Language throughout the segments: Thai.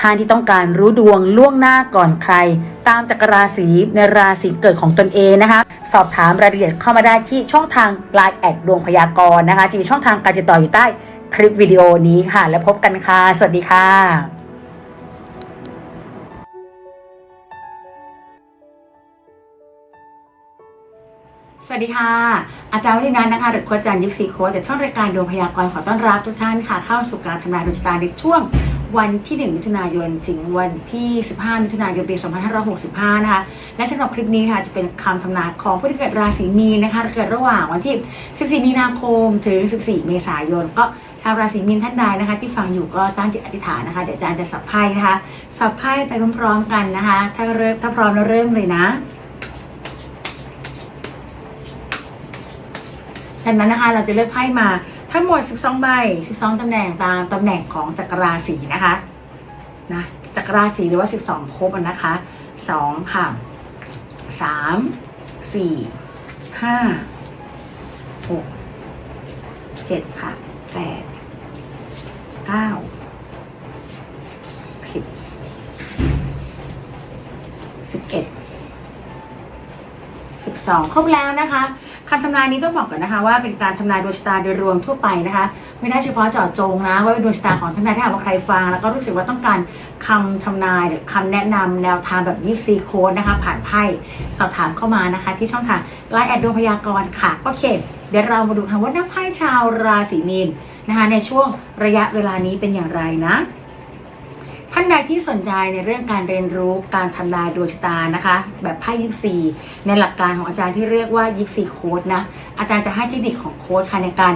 ท่านที่ต้องการรู้ดวงล่วงหน้าก่อนใคร ตามจักรราศีในราศีเกิดของตนเองนะคะ สอบถามรายละเอียดเข้ามาได้ที่ช่องทาง Line แอดดวงพยากรณ์นะคะจะมีช่องทางการติดต่ออยู่ใต้คลิปวิดีโอนี้ค่ะ แล้วพบกันค่ะ สวัสดีค่ะสวัสดีค่ะ อาจารย์วินินันนะคะหรือโคชอาจารย์ยิปซีโค้ชจากช่องรายการดวงพยากรณ์ขอต้อนรับทุกท่านค่ะ เข้าสู่การทำนายดวงชะตาในช่วง วันที่ 1 มิถุนายนถึงวันที่ 15 มิถุนายนปี 2565 นะคะ และสำหรับคลิปนี้ค่ะจะเป็นคำทำนายของผู้ที่เกิดราศีมีนนะคะ เกิดระหว่างวันที่ 14 มีนาคมถึง 14 เมษายน ก็ชาวราศีมีนท่านใดนะคะ ที่ฟังอยู่ก็ตั้งจิตอธิษฐานนะคะ เดี๋ยวอาจารย์จะสับไพ่นะคะ สับไพ่ไปพร้อมๆกันนะคะ ถ้าเริ่มถ้าพร้อมแล้วเริ่มเลยนะดังนั้นนะคะเราจะเลือกไพ่มา ทั้งหมด 12 ใบ 12 ตำแหน่งตามตำแหน่งของจักรราศีนะคะนะจักรราศีหรือว่า 12ภพอะนะคะ 2 ค่ะ 3 4 5 6 7 ค่ะ 8 9 10 11 12 ครบแล้วนะคะ คำทำนายนี้ต้องบอกก่อนนะคะ ว่าเป็นการทำนายดวงชะตาโดยรวมทั่วไปนะคะ ไม่ได้เฉพาะเจาะจงนะ ว่าเป็นดวงชะตาของท่านใดถ้าหากว่าใครฟัง แล้วก็รู้สึกว่าต้องการคำทำนายหรือคำแนะนำแนวทางแบบยิปซีโค้ดนะคะ ผ่านไพ่สอบถามเข้ามานะคะ ที่ช่องทางไลน์แอดดวงพยากรณ์ค่ะโอเค เดี๋ยวเรามาดูค่ะว่านักไพ่ชาวราศีมีนนะคะ ในช่วงระยะเวลานี้เป็นอย่างไรนะ ท่านใดที่สนใจในเรื่องการเรียนรู้การทำลายดวงชะตานะคะ แบบไพ่ยิปซีในหลักการของอาจารย์ที่เรียกว่ายิปซีโค้ดนะอาจารย์จะให้เทคนิคของโค้ดค่ะในการ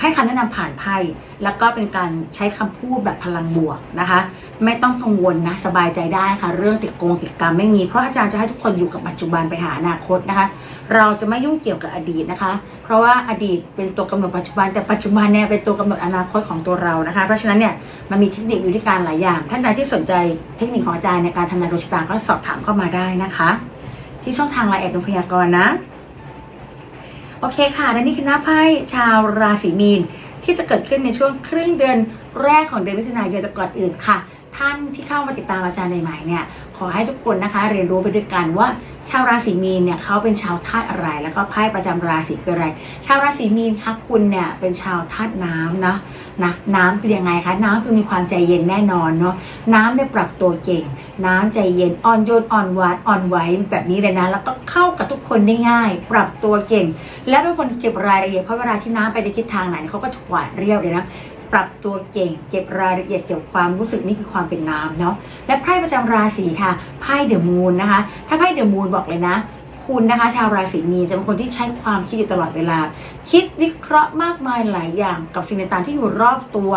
ให้คำแนะนำผ่านไพ่แล้วก็เป็นการใช้คำพูดแบบพลังบวกนะคะ ไม่ต้องกังวลนะสบายใจได้ค่ะ เรื่องติดโกงติดกรรมไม่มีเพราะอาจารย์จะให้ทุกคนอยู่กับปัจจุบันไปหาอนาคตนะคะ เราจะไม่ยุ่งเกี่ยวกับอดีตนะคะ เพราะว่าอดีตเป็นตัวกำหนดปัจจุบัน แต่ปัจจุบันเนี่ยเป็นตัวกำหนดอนาคตของตัวเรานะคะ เพราะฉะนั้นเนี่ยมันมีเทคนิควิธีการหลายอย่าง ท่านใดที่สนใจเทคนิคของอาจารย์ในการทำนายดวงชะตาก็สอบถามเข้ามาได้นะคะ ที่ช่องทางไลน์แอดดวงพยากรณ์นะ โอเคค่ะและนี่คือหน้าไพ่ชาวราศีมีนที่จะเกิดขึ้นในช่วงครึ่งเดือนแรกของเดือนมิถุนายนแต่ก่อนอื่นค่ะ ท่านที่เข้ามาติดตามอาจารย์ใหม่ๆเนี่ยขอให้ทุกคนนะคะเรียนรู้ไปด้วยกันว่าชาวราศีมีนเนี่ยเขาเป็นชาวธาตุอะไร แล้วก็ไพ่ประจำราศีคืออะไร ชาวราศีมีนคะคุณเนี่ยเป็นชาวธาตุน้ำนะนะน้ำคือยังไงคะน้ำคือมีความใจเย็นแน่นอนเนาะน้ำเนี่ยปรับตัวเก่ง น้ำใจเย็นอ่อนโยนอ่อนหวานอ่อนไหวแบบนี้เลยนะแล้วก็เข้ากับทุกคนได้ง่าย ปรับตัวเก่ง และเป็นคนเก็บรายละเอียดเพราะเวลาที่น้ำไปในทิศทางไหนเขาก็จะกวาดเรียวเลยนะ ปรับตัวเก่งเก็บรายละเอียดเก็บความรู้สึกนี่คือความเป็นน้ำเนาะและไพ่ประจำราศีค่ะไพ่เดอะมูนนะคะ ถ้าไพ่เดอะมูนบอกเลยนะ คุณนะคะชาวราศีมีนจะเป็นคนที่ใช้ความคิดอยู่ตลอดเวลา คิดวิเคราะห์มากมายหลายอย่างกับสิ่งต่างๆที่อยู่รอบตัว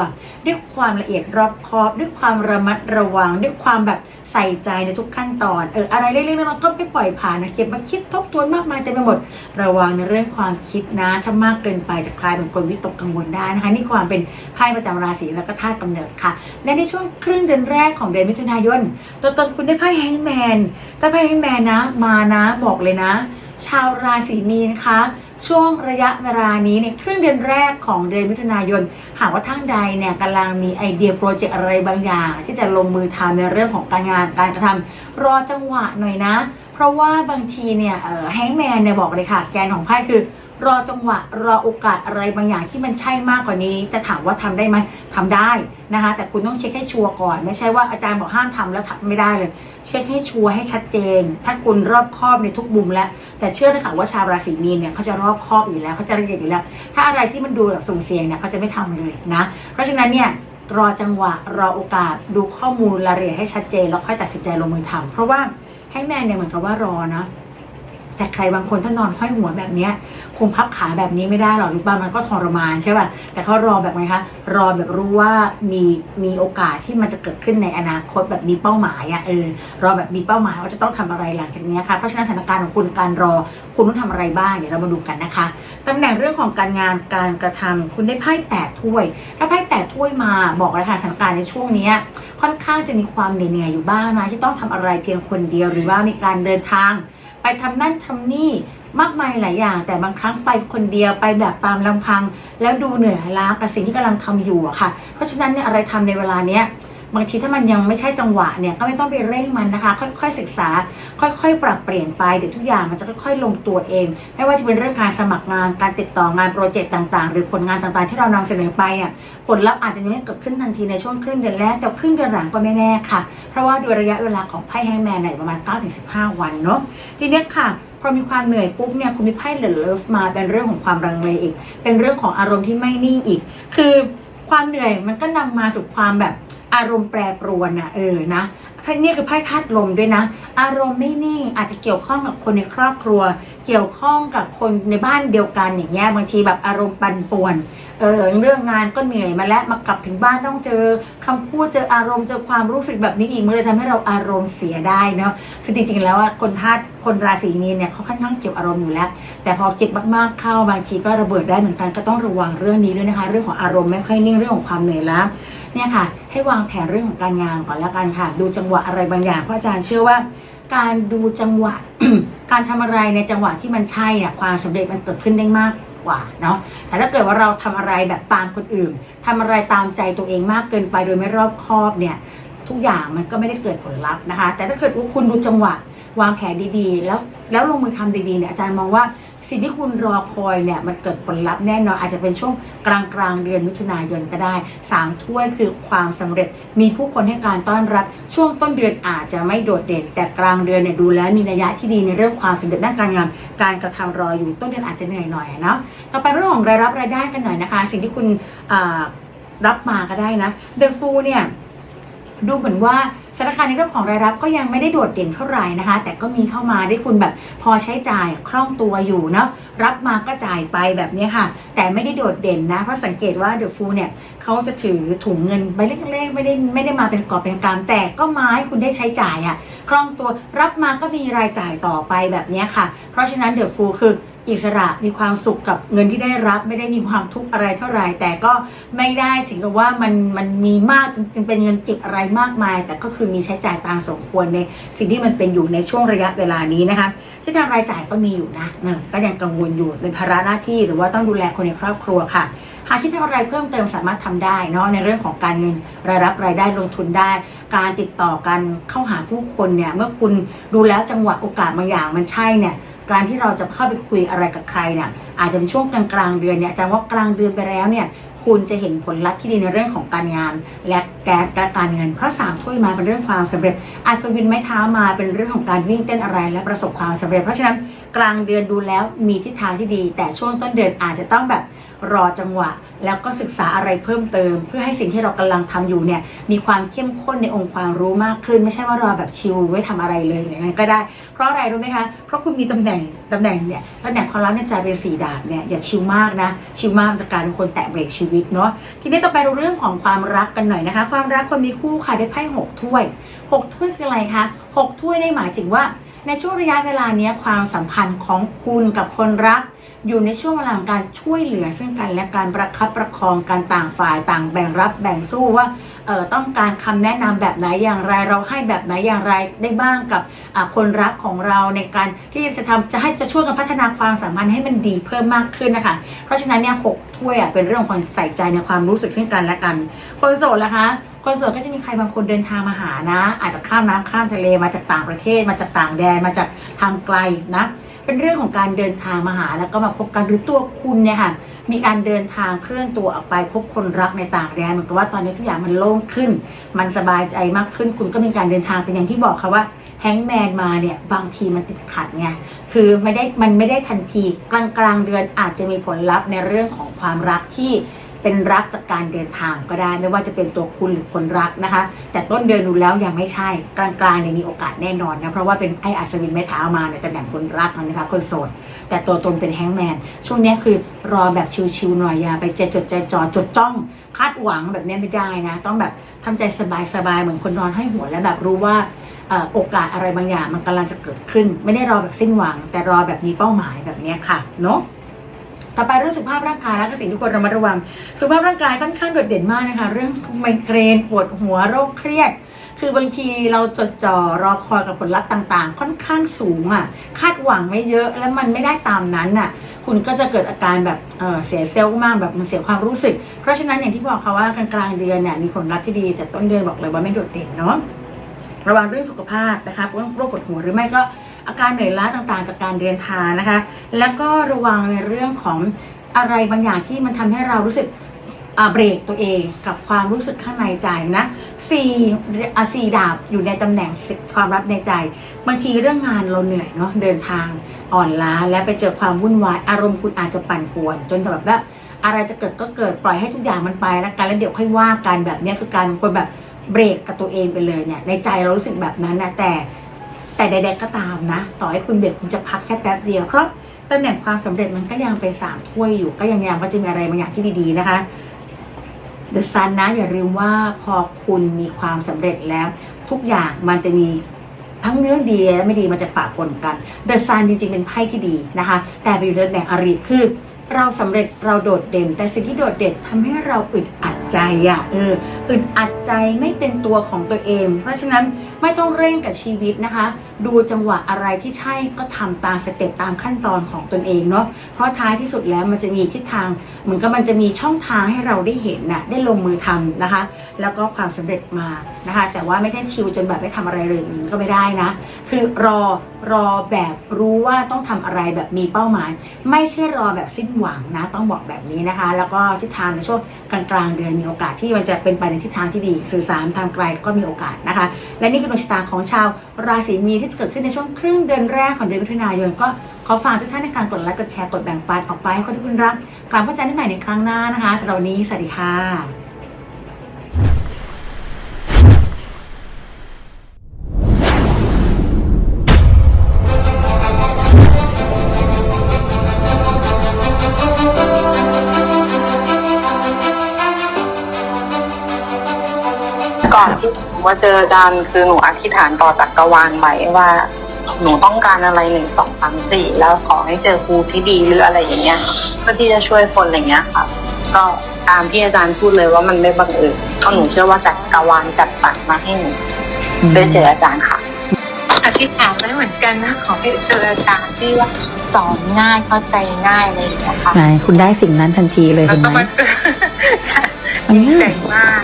ด้วยความละเอียดรอบคอบ ด้วยความระมัดระวัง ด้วยความแบบใส่ใจในทุกขั้นตอนเอออะไรเล็กๆน้อยๆก็ไม่ปล่อยผ่านนะเก็บมาคิดทบทวนมากมายเต็มไปหมดระวังในเรื่องความคิดนะถ้ามากเกินไปจะกลายเป็นคนวิตกกังวลได้นะคะนี่ความเป็นไพ่ประจำราศีแล้วก็ธาตุกำเนิดค่ะ และในช่วงครึ่งเดือนแรกของเดือนมิถุนายนตัวตนคุณได้ไพ่แฮงแมนถ้าไพ่แฮงแมนนะมานะบอกเลยนะ ชาวราศีมีนคะช่วงระยะเวลานี้ในครึ่งเดือนแรกของเดือนมิถุนายน หากว่าท่านใดเนี่ยกำลังมีไอเดียโปรเจกต์อะไรบางอย่าง ที่จะลงมือทำในเรื่องของการงานการกระทำรอจังหวะหน่อยนะ เพราะว่าบางทีเนี่ยแฮงแมนเนี่ยบอกเลยค่ะแกนของไพ่คือ รอจังหวะรอโอกาสอะไรบางอย่างที่มันใช่มากกว่านี้ แต่ถามว่าทำได้ไหมทำได้นะคะ แต่คุณต้องเช็คให้ชัวร์ก่อน ไม่ใช่ว่าอาจารย์บอกห้ามทำแล้วทำไม่ได้เลย เช็คให้ชัวร์ให้ชัดเจน ถ้าคุณรอบคอบในทุกมุมแล้ว แต่เชื่อนะคะว่าชาวราศีมีนเนี่ยเขาจะรอบคอบอยู่แล้วเขาจะละเอียดอยู่แล้ว ถ้าอะไรที่มันดูแบบสุ่มเสี่ยงเนี่ยเขาจะไม่ทำเลยนะ เพราะฉะนั้นเนี่ยรอจังหวะรอโอกาสดูข้อมูลละเอียดให้ชัดเจนแล้วค่อยตัดสินใจลงมือทำเพราะว่าแฮงแมนเนี่ยเหมือนกับว่ารอนะ แต่ใครบางคนถ้านอนห้อยหัวแบบเนี้ยคงพับขาแบบนี้ไม่ได้หรอกรือเปล่ามันก็ทรมานใช่ป่ะแต่เขารอแบบไงคะรอแบบรู้ว่ามีมีโอกาสที่มันจะเกิดขึ้นในอนาคตแบบมีเป้าหมายอะเออรอแบบมีเป้าหมายว่าจะต้องทำอะไรหลังจากนี้ค่ะเพราะฉะนั้นสถานการณ์ของคุณการรอคุณต้องทำอะไรบ้างเดี๋ยวเรามาดูกันนะคะตำแหน่งเรื่องของการงานการกระทำคุณได้ไพ่แปดถ้วย ถ้าไพ่แปดถ้วยมาบอกเลยค่ะสถานการณ์ในช่วงนี้ค่อนข้างจะมีความเหนื่อยอยู่บ้างนะที่ต้องทำอะไรเพียงคนเดียวหรือว่ามีการเดินทาง ไปทำนั่นทำนี่มากมายหลายอย่าง แต่บางครั้งไปคนเดียวไปแบบตามลำพัง แล้วดูเหนื่อยล้ากับสิ่งที่กำลังทำอยู่อะค่ะ เพราะฉะนั้นเนี่ยอะไรทำในเวลาเนี้ยบางทีถ้ามันยังไม่ใช่จังหวะเนี่ยก็ไม่ต้องไปเร่งมันนะคะ ค่อยๆศึกษา ค่อยๆ ปรับเปลี่ยนไปเดี๋ยวทุกอย่างมันจะค่อยๆ ลงตัวเอง ไม่ว่าจะเป็นเรื่องการสมัครงานการติดต่องานโปรเจกต์ต่างๆ หรือผลงานต่างๆ ที่เรานำเสนอไปอะ ผลลัพธ์อาจจะยังไม่เกิดขึ้นทันทีในช่วงครึ่งเดือนแรก แต่ครึ่งเดือนหลังก็ไม่แน่ค่ะ เพราะว่าโดยระยะเวลาของไพ่แฮงแมนเนี่ยประมาณ 9-15 วันเนาะทีเนี้ยค่ะพอมีความเหนื่อยปุ๊บเนี่ยคุณมีไพ่เดอเลิฟมาเป็นเรื่องของความรังเลอีก เป็นเรื่องของอารมณ์ที่ไม่นิ่งอีก คือความเหนื่อยมันก็นำมาสู่ความแบบอารมณ์แปรปรวนอะเออนะ นี่คือไพ่ธาตุลมด้วยนะ อารมณ์ไม่นิ่งอาจจะเกี่ยวข้องกับคนในครอบครัว เกี่ยวข้องกับคนในบ้านเดียวกันอย่างเงี้ยบางทีแบบอารมณ์ปั่นป่วนเออเรื่องงานก็เหนื่อยมาแล้วมากลับถึงบ้านต้องเจอคำพูดเจออารมณ์เจอความรู้สึกแบบนี้อีกมันเลยทำให้เราอารมณ์เสียได้เนาะคือจริงๆแล้วคนธาตุคนราศีมีนเนี่ยเขาค่อนข้างเก็บอารมณ์อยู่แล้ว แต่พอเจ็บมากๆเข้าบางทีก็ระเบิดได้เหมือนกันก็ต้องระวังเรื่องนี้ด้วยนะคะ เรื่องของอารมณ์ไม่ค่อยนิ่งเรื่องของความเหนื่อยล้า เนี่ยค่ะ ให้วางแผนเรื่องของการงานก่อนแล้วกันค่ะ ดูจังหวะอะไรบางอย่างเพราะอาจารย์เชื่อว่า การดูจังหวะ การทำอะไรในจังหวะที่มันใช่อะความสำเร็จมันเกิดขึ้นได้มากกว่าเนาะแต่ถ้าเกิดว่าเราทำอะไรแบบตามคนอื่นทำอะไรตามใจตัวเองมากเกินไปโดยไม่รอบคอบเนี่ยทุกอย่างมันก็ไม่ได้เกิดผลลัพธ์นะคะ แต่ถ้าเกิดว่าคุณดูจังหวะวางแผนดีๆ แล้วแล้วลงมือทำดีๆเนี่ยอาจารย์มองว่า สิ่งที่คุณรอคอยเนี่ยมันเกิดผลลัพธ์แน่นอน อาจจะเป็นช่วงกลางกลางเดือนมิถุนายนก็ได้สามถ้วยคือความสำเร็จ มีผู้คนให้การต้อนรับ ช่วงต้นเดือนอาจจะไม่โดดเด่น แต่กลางเดือนเนี่ยดูแล้วมีนัยยะที่ดีในเรื่องความสำเร็จด้านการงาน การกระทำรออยู่ต้นเดือนอาจจะเหนื่อยหน่อยนะต่อไปเรื่องของรายรับรายได้กันหน่อยนะคะ สิ่งที่คุณรับมาก็ได้นะเดอะฟูเนี่ยดูเหมือนว่า สถานการในเรื่องของรายรับก็ยังไม่ได้โดดเด่นเท่าไหร่นะคะ แต่ก็มีเข้ามาได้คุณแบบพอใช้จ่ายคล่องตัวอยู่เนาะรับมาก็จ่ายไปแบบนี้ค่ะ แต่ไม่ได้โดดเด่นนะ เพราะสังเกตว่าเดอะฟูเนี่ยเขาจะถือถุงเงินใบเล็กๆไม่ได้ไม่ได้มาเป็นกอบเป็นกำแต่ก็มาให้คุณได้ใช้จ่ายอะคล่องตัวรับมาก็มีรายจ่ายต่อไปแบบนี้ค่ะ เพราะฉะนั้นเดอะฟูคือ อิสระมีความสุขกับเงินที่ได้รับไม่ได้มีความทุกข์อะไรเท่าไหร่แต่ก็ไม่ได้ถึงกับว่ามันมันมีมากจนจึงเป็นเงินเก็บอะไรมากมาย แต่ก็คือมีใช้จ่ายตามสมควรในสิ่งที่มันเป็นอยู่ในช่วงระยะเวลานี้นะคะที่ทางรายจ่ายก็มีอยู่นะเออก็ยังกังวลอยู่เป็นภาระหน้าที่หรือว่าต้องดูแลคนในครอบครัวค่ะหากคิดทำอะไรเพิ่มเติมสามารถทำได้เนาะในเรื่องของการเงินรายรับรายได้ลงทุนได้ การติดต่อกันเข้าหาผู้คนเนี่ยเมื่อคุณดูแล้วจังหวะโอกาสบางอย่างมันใช่เนี่ย การที่เราจะเข้าไปคุยอะไรกับใครเนี่ยอาจจะเป็นช่วงกลางกลางเดือนเนี่ยอาจารย์ว่ากลางเดือนไปแล้วเนี่ยคุณจะเห็นผลลัพธ์ที่ดีในเรื่องของการงาน และแกและการเงินเพราะสามถ้วยมาเป็นเรื่องความสำเร็จอัศวินไม้เท้ามาเป็นเรื่องของการวิ่งเต้นอะไรและประสบความสำเร็จ เพราะฉะนั้นกลางเดือนดูแล้วมีทิศทางที่ดี แต่ช่วงต้นเดือนอาจจะต้องแบบ รอจังหวะ แล้วก็ศึกษาอะไรเพิ่มเติม เพื่อให้สิ่งที่เรากำลังทำอยู่เนี่ยมีความเข้มข้นในองค์ความรู้มากขึ้น ไม่ใช่ว่ารอแบบชิลไม่ทำอะไรเลยอย่างนั้นก็ได้ เพราะอะไรรู้ไหมคะเพราะคุณมีตำแหน่งตำแหน่งเนี่ยตำแหน่งความรักในใจเป็นสีดาบเนี่ยอย่าชิลมากนะชิลมากจะกลายเป็นคนแตะเบรกชีวิตเนาะทีนี้ต่อไปดูเรื่องของความรักกันหน่อยนะคะ ความรักคนมีคู่ค่ะได้ไพ่หกถ้วยหกถ้วยคืออะไรคะหกถ้วยได้หมายถึงว่า ในช่วงระยะเวลานี้ความสัมพันธ์ของคุณกับคนรัก อยู่ในช่วงเวลาของการช่วยเหลือซึ่งกันและการประคับประคองการต่างฝ่ายต่างแบ่งรับแบ่งสู้ว่าเออต้องการคำแนะนำแบบไหนอย่างไรเราให้แบบไหนอย่างไรได้บ้างกับคนรักของเราในการที่จะทำจะให้จะช่วยกันพัฒนาความสัมพันธ์ให้มันดีเพิ่มมากขึ้นนะคะ เพราะฉะนั้นเนี่ยหกถ้วยเป็นเรื่องของความใส่ใจในความรู้สึกซึ่งกันและกัน คนโสดล่ะคะ คนโสดก็จะมีใครบางคนเดินทางมาหานะ อาจจะข้ามน้ำข้ามทะเลมาจากต่างประเทศ มาจากต่างแดนมาจากทางไกลนะเป็นเรื่องของการเดินทางมาหาแล้วก็มาพบกันหรือตัวคุณเนี่ยค่ะมีการเดินทางเคลื่อนตัวออกไปพบคนรักในต่างแดนเหมือนกับว่าตอนนี้ทุกอย่างมันโล่งขึ้น มันสบายใจมากขึ้น คุณก็มีการเดินทางแต่อย่างที่บอกค่ะว่าแฮงแมนมาเนี่ยบางทีมันติดขัดไงคือไม่ได้มันไม่ได้ทันทีกลางกลางเดือนอาจจะมีผลลัพธ์ในเรื่องของความรักที่ เป็นรักจากการเดินทางก็ได้ ไม่ว่าจะเป็นตัวคุณหรือคนรักนะคะ แต่ต้นเดือนดูแล้วยังไม่ใช่กลางๆเนี่ยมีโอกาสแน่นอนนะเพราะว่าเป็นไอ้อัศวินไม้เท้ามาในตำแหน่งคนรักนะคะคนโสดแต่ตัวตนเป็นแฮงแมนช่วงนี้คือรอแบบชิวๆหน่อยอย่าไปใจจดใจจ่อจดจ้องคาดหวังแบบนี้ไม่ได้นะ ต้องแบบทำใจสบายๆเหมือนคนนอนให้หัวแล้วแบบรู้ว่าโอกาสอะไรบางอย่างมันกำลังจะเกิดขึ้น ไม่ได้รอแบบสิ้นหวัง แต่รอแบบมีเป้าหมายแบบนี้ค่ะเนาะ ต่อไปเรื่องสุขภาพร่างกายและก็สิ่งที่ควรระมัดระวัง สุขภาพร่างกายค่อนข้างโดดเด่นมากนะคะ เรื่องไมเกรนปวดหัวโรคเครียด คือบางทีเราจดจ่อรอคอยกับผลลัพธ์ต่าง ๆ ค่อนข้างสูงอะ คาดหวังไม่เยอะแล้วมันไม่ได้ตามนั้นอะ คุณก็จะเกิดอาการแบบเเสียเซลล์มากแบบมันเสียความรู้สึก เพราะฉะนั้นอย่างที่บอกค่ะว่ากลางๆเดือนเนี่ยมีผลลัพธ์ที่ดีแต่ต้นเดือนบอกเลยว่าไม่โดดเด่นเนาะระวังเรื่องสุขภาพนะคะเรื่องโรคปวดหัวหรือไม่ก็ อาการเหนื่อยล้าต่างๆ จากการเดินทางนะคะ แล้วก็ระวังในเรื่องของอะไรบางอย่างที่มันทำให้เรารู้สึกเบรกตัวเองกับความรู้สึกข้างในใจนะสี่อะสี่ดาบอยู่ในตำแหน่งความลับในใจบางทีเรื่องงานเราเหนื่อยเนาะเดินทางอ่อนล้าและไปเจอความวุ่นวายอารมณ์คุณอาจจะปั่นป่วน จนแบบว่าอะไรจะเกิดก็เกิดปล่อยให้ทุกอย่างมันไปแล้วกันแล้วเดี๋ยวค่อยว่ากันแบบนี้คือการคนแบบเบรกกับตัวเองไปเลยเนี่ยในใจเรารู้สึกแบบนั้นนะแต่ แต่ใด ๆก็ตามนะ ต่อให้คุณเบรกคุณจะพักแค่แป๊บเดียวเพราะตำแหน่งความสำเร็จมันก็ยังเป็นสามถ้วยอยู่ก็ยังยังว่าจะมีอะไรบางอย่างที่ดีๆนะคะเดอะซันนะอย่าลืมว่าพอคุณมีความสำเร็จแล้ว ทุกอย่างมันจะมีทั้งเรื่องดีและไม่ดีมันจะปะปนกันเดอะซันจริงๆเป็นไพ่ที่ดีนะคะ แต่ไปอยู่ในตำแหน่งอริคือ เราสำเร็จเราโดดเด่น แต่สิ่งที่โดดเด่นทำให้เราอึดอัด ใจอะเอออึดอัดใจไม่เป็นตัวของตัวเอง เพราะฉะนั้นไม่ต้องเร่งกับชีวิตนะคะ ดูจังหวะอะไรที่ใช่ก็ทำตามสเต็ปตามขั้นตอนของตนเองเนาะเพราะท้ายที่สุดแล้วมันจะมีทิศทาง เหมือนกับมันจะมีช่องทางให้เราได้เห็นน่ะได้ลงมือทำนะคะ แล้วก็ความสำเร็จมานะคะ แต่ว่าไม่ใช่ชิวจนแบบไม่ทำอะไรเลยนี้ก็ไม่ได้นะ คือรอรอแบบรู้ว่าต้องทำอะไรแบบมีเป้าหมาย ไม่ใช่รอแบบสิ้นหวังนะ ต้องบอกแบบนี้นะคะ แล้วก็ทิศทางในช่วงกลางๆเดือนมีโอกาสที่มันจะเป็นไปในทิศทางที่ดี สื่อสารทางไกลก็มีโอกาสนะคะ และนี่คือดวงชะตาของชาวราศีมีที่จะเกิดขึ้นในช่วงครึ่งเดือนแรกของเดือนมิถุนายนก็ขอฝากทุกท่านในการกดไลค์กดแชร์กดแบ่งปันออกไปให้คนที่คุณรักกลับพบกันใหม่ในครั้งหน้านะคะสำหรับวันนี้สวัสดีค่ะ ก่อนที่หนูมาเจออาจารย์คือหนูอธิษฐานต่อจักรวาลไว้ว่า หนูต้องการอะไรหนึ่งสองสามสี่แล้วขอให้เจอครูที่ดีหรืออะไรอย่างเงี้ยเพื่อที่จะช่วยคนอะไรเงี้ยค่ะ ก็ตามที่อาจารย์พูดเลยว่ามันไม่บังเอิญเพราะหนูเชื่อว่าจักรวาลจัดสรรมาให้หนูได้เจออาจารย์ค่ะอธิษฐานไว้เหมือนกันนะขอให้เจออาจารย์ที่ว่าสอนง่ายเข้าใจง่ายอะไรอย่างเงี้ยค่ะ ใช่คุณได้สิ่งนั้นทันทีเลยแล้วเห็นก็ไหมมาเจอมัน ดีง่ายใจมาก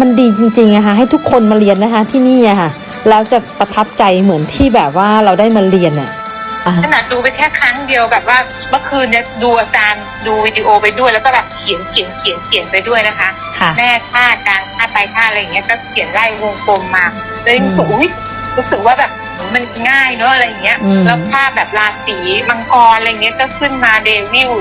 มันดีจริงๆอะค่ะให้ทุกคนมาเรียนนะคะที่นี่อะค่ะ แล้วจะประทับใจเหมือนที่แบบว่าเราได้มาเรียนอะขนาดดูไปแค่ครั้งเดียวแบบว่าเมื่อคืนเนี่ยดูอาจารย์ดูวิดีโอไปด้วย แล้วก็แบบเขียนเขียนเขียนเขียนไปด้วยนะคะค่ะแม่ท่ากลางท่าไปท่าอะไรอย่างเงี้ยก็เขียนไล่วงกลมมาเลยรู้สึกอุ้ยรู้สึกว่าแบบมันง่ายเนอะอะไรอย่างเงี้ยอืมแล้วภาพแบบราศีมังกรอะไรเงี้ยก็ขึ้นมาเดวิล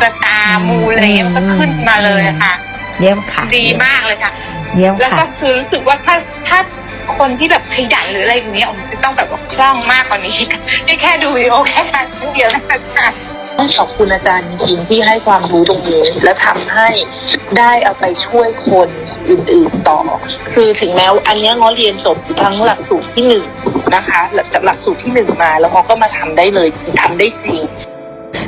สตาร์มูอะไรเงี้ยมันก็ขึ้นมาเลยอะค่ะ เยี่ยมค่ะ ดีมากเลยค่ะ เยี่ยมแล้วค่ะ ก็คือรู้สึกว่าถ้าถ้าคนที่แบบขยันหรืออะไรอย่างเงี้ยผมจะต้องแบบว่าคล่องมากกว่านี้นี่แค่ดูวิดีโอแค่ครั้งเดียวนะคะ ต้องขอบคุณอาจารย์จริงๆที่ให้ความรู้ตรงนี้ และทำให้ได้เอาไปช่วยคนอื่นๆต่อ คือถึงแม้ว่าอันเนี้ยง้อเรียนจบทั้งหลักสูตรที่หนึ่งนะคะจากหลักสูตรที่หนึ่งมา แล้วง้อก็มาทำได้เลยคือทำได้จริง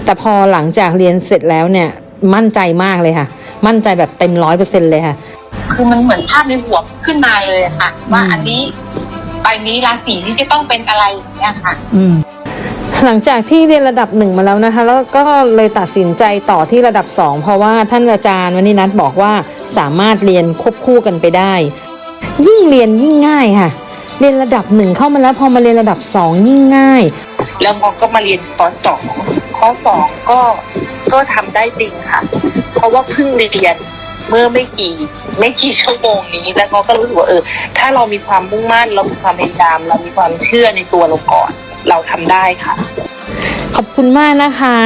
แต่พอหลังจากเรียนเสร็จแล้วเนี่ย มั่นใจมากเลยค่ะ มั่นใจแบบเต็มร้อยเปอร์เซ็นเลยค่ะ คือมันเหมือนภาพในหัวขึ้นมาเลยอะค่ะ ว่าอันนี้ใบนี้ราศีนี้จะต้องเป็นอะไรอย่างเงี้ยค่ะ อืมหลังจากที่เรียนระดับหนึ่งมาแล้วนะคะ แล้วก็เลยตัดสินใจต่อที่ระดับสองเพราะว่าท่านอาจารย์วันนี้นัทบอกว่าสามารถเรียนควบคู่กันไปได้ ยิ่งเรียนยิ่งง่ายค่ะ เรียนระดับหนึ่งเข้ามาแล้วพอมาเรียนระดับสองยิ่งง่าย แล้วง้อก็มาเรียนข้อสองข้อสองก็ ก็ทำได้จริงค่ะ เพราะว่าเพิ่งเรียนเมื่อไม่กี่ไม่กี่ชั่วโมงนี้แล้วก็ก็รู้สึกว่าเออ ถ้าเรามีความมุ่งมั่นเรามีความพยายาม เรามีความเชื่อในตัวเราก่อน เราทำได้ค่ะ ขอบคุณมากนะคะ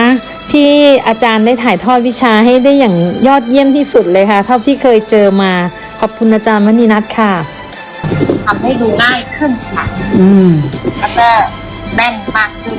ที่อาจารย์ได้ถ่ายทอดวิชาให้ได้อย่างยอดเยี่ยมที่สุดเลยค่ะ เท่าที่เคยเจอมา ขอบคุณอาจารย์มณีนัทค่ะทำให้ดูง่ายขึ้นค่ะ อืมแล้วก็แม่นมากขึ้น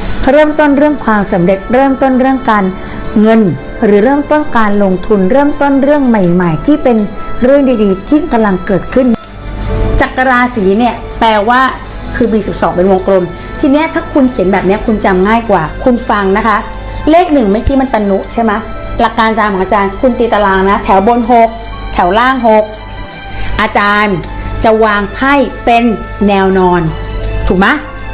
เริ่มต้นเรื่องความสำเร็จ เริ่มต้นเรื่องการเงิน หรือเริ่มต้นการลงทุน เริ่มต้นเรื่องใหม่ ๆ ที่เป็นเรื่องดีๆ ที่กำลังเกิดขึ้น จักรราศีเนี่ยแปลว่าคือมี12 เป็นวงกลม ทีเนี้ยถ้าคุณเขียนแบบนี้คุณจำง่ายกว่า คุณฟังนะคะ เลขหนึ่งเมื่อกี้มันตนุใช่ไหมหลักการจารย์ของอาจารย์ คุณตีตารางนะ แถวบน 6 แถวล่าง 6 อาจารย์จะวางไพ่เป็นแนวนอน ถูกไหม